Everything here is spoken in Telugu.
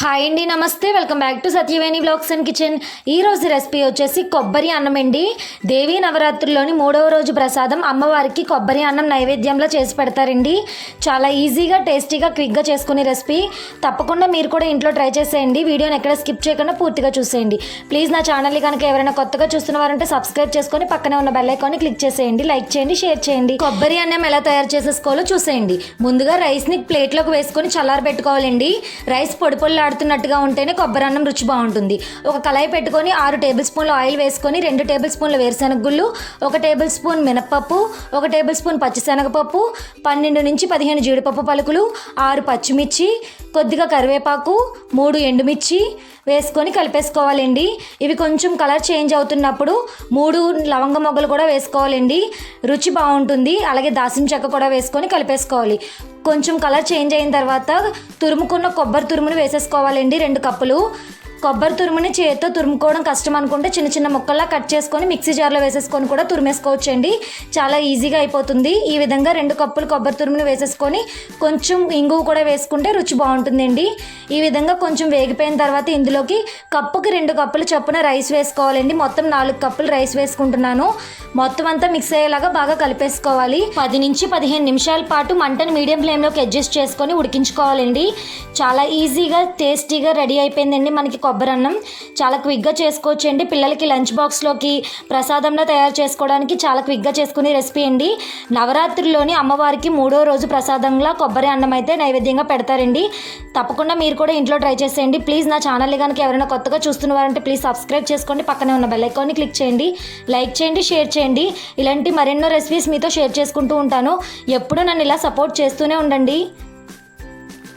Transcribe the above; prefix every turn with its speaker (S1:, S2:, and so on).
S1: హాయ్ అండి నమస్తే. Welcome back to Satyaveni blogs and kitchen. ఈ రోజు రెసిపీ వచ్చేసి కొబ్బరి అన్నం అండి. దేవీ నవరాత్రుల్లోని మూడవ రోజు ప్రసాదం అమ్మవారికి కొబ్బరి అన్నం నైవేద్యంలో చేసి పెడతారండి. చాలా ఈజీగా టేస్టీగా క్విక్గా చేసుకునే రెసిపీ. తప్పకుండా మీరు కూడా ఇంట్లో ట్రై చేసేయండి. వీడియోని ఎక్కడ స్కిప్ చేయకుండా పూర్తిగా చూసేయండి. ప్లీజ్ నా ఛానల్ని కనుక ఎవరైనా కొత్తగా చూస్తున్న వారంటే సబ్స్క్రైబ్ చేసుకొని పక్కనే ఉన్న బెల్ ఐకాన్ని క్లిక్ చేసేయండి. లైక్ చేయండి షేర్ చేయండి. కొబ్బరి అన్నం ఎలా తయారు చేసేసుకోవాలో చూసేయండి. ముందుగా రైస్ని ప్లేట్లోకి వేసుకొని చల్లారబెట్టుకోవాలండి. రైస్ పొడి పొల్లాడుతున్నట్టుగా ఉంటేనే కొబ్బరి అన్నం రుచి బాగుంటుంది. ఒక కళాయి పెట్టుకొని ఆరు టేబుల్ స్పూన్లు ఆయిల్ వేసుకొని రెండు టేబుల్ స్పూన్ల వేరుశనగ గుళ్ళు ఒక టేబుల్ స్పూన్ మినప్పప్పు ఒక టేబుల్ స్పూన్ పచ్చిశనగపప్పు పన్నెండు నుంచి పదిహేను జీడిపప్పు పలుకులు ఆరు పచ్చిమిర్చి కొద్దిగా కరివేపాకు మూడు ఎండుమిర్చి వేసుకొని కలిపేసుకోవాలండి. ఇవి కొంచెం కలర్ చేంజ్ అవుతున్నప్పుడు మూడు లవంగ మొగ్గలు కూడా వేసుకోవాలండి. రుచి బాగుంటుంది. అలాగే దాసిన చెక్క కూడా వేసుకొని కలిపేసుకోవాలి. కొంచెం కలర్ చేంజ్ అయిన తర్వాత తురుముకున్న కొబ్బరి తురుమును వేసేసుకోవాలండి రెండు కప్పులు. కొబ్బరి తురుముని చేతితో తురుముకోవడం కష్టం అనుకుంటే చిన్న చిన్న ముక్కల్లా కట్ చేసుకొని మిక్సీ జార్లో వేసేసుకొని కూడా తురిమేసుకోవచ్చండి. చాలా ఈజీగా అయిపోతుంది. ఈ విధంగా రెండు కప్పులు కొబ్బరి తురుముని వేసేసుకొని కొంచెం ఇంగువ కూడా వేసుకుంటే రుచి బాగుంటుందండి. ఈ విధంగా కొంచెం వేగిపోయిన తర్వాత ఇందులోకి కప్పుకి రెండు కప్పులు చొప్పున రైస్ వేసుకోవాలండి. మొత్తం నాలుగు కప్పులు రైస్ వేసుకుంటున్నాను. మొత్తం అంతా మిక్స్ అయ్యేలాగా బాగా కలిపేసుకోవాలి. పది నుంచి పదిహేను నిమిషాల పాటు మంటను మీడియం ఫ్లేమ్లోకి అడ్జస్ట్ చేసుకొని ఉడికించుకోవాలండి. చాలా ఈజీగా టేస్టీగా రెడీ అయిపోయిందండి మనకి కొబ్బరి అన్నం చాలా క్విక్గా చేసుకోవచ్చండి. పిల్లలకి లంచ్ బాక్స్లోకి ప్రసాదంలో తయారు చేసుకోవడానికి చాలా క్విక్గా చేసుకునే రెసిపీ అండి. నవరాత్రిలోని అమ్మవారికి మూడో రోజు ప్రసాదంగా కొబ్బరి అన్నం అయితే నైవేద్యంగా పెడతారండి. తప్పకుండా మీరు కూడా ఇంట్లో ట్రై చేసేయండి. ప్లీజ్ నా ఛానల్ కనుక ఎవరైనా కొత్తగా చూస్తున్నవారంటే ప్లీజ్ సబ్స్క్రైబ్ చేసుకోండి. పక్కనే ఉన్న బెల్ ఐకాన్ని క్లిక్ చేయండి. లైక్ చేయండి షేర్ చేయండి. ఇలాంటి మరెన్నో రెసిపీస్ మీతో షేర్ చేసుకుంటూ ఉంటాను. ఎప్పుడూ నన్ను ఇలా సపోర్ట్ చేస్తూనే ఉండండి.